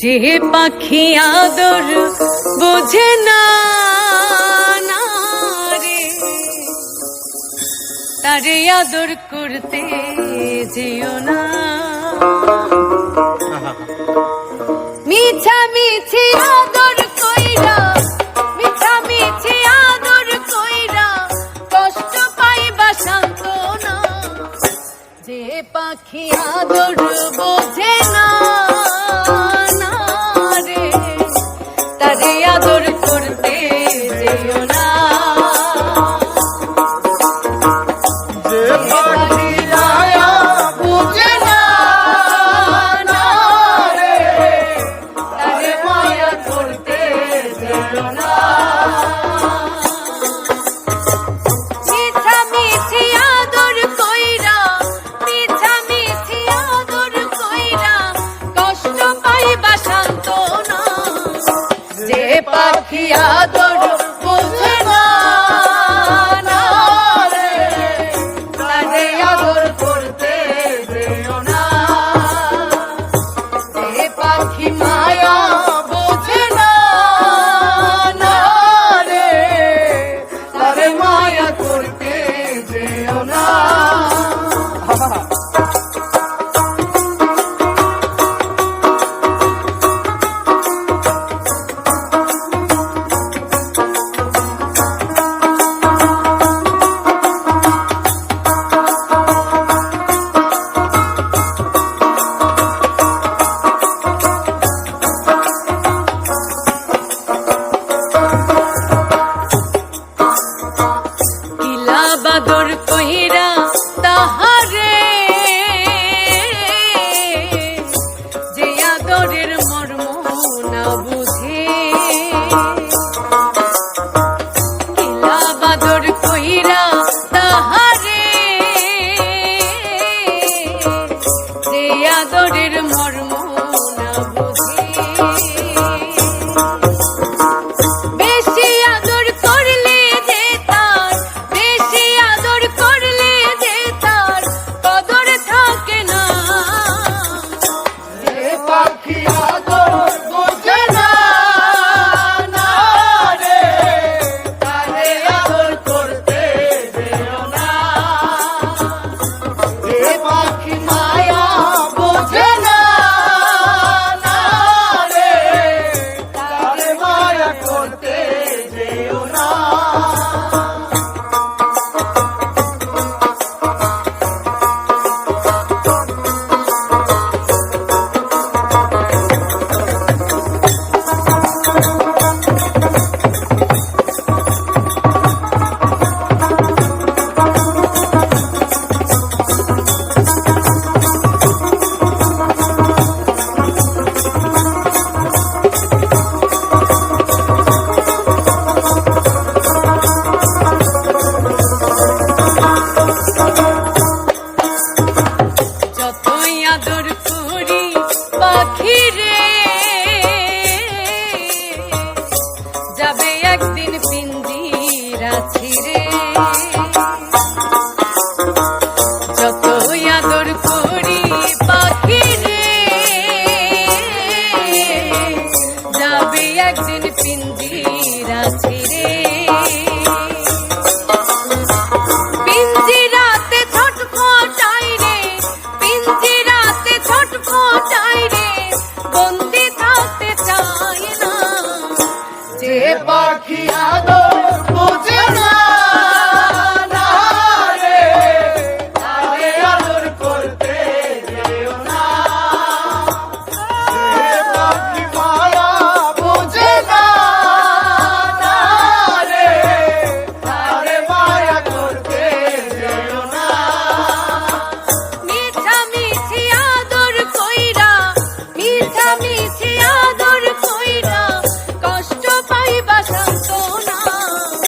যে পাখি আদর বোঝে না রে। তারে আদর করতে যেও না। মিছা মিছি আদর কইরা, মিছা মিছি আদর কইরা কষ্ট পাইবা শান্ত না যে পাখি আদর বোঝে না is your name. রাখিয়া দড়ু আদর পাখিয়া দো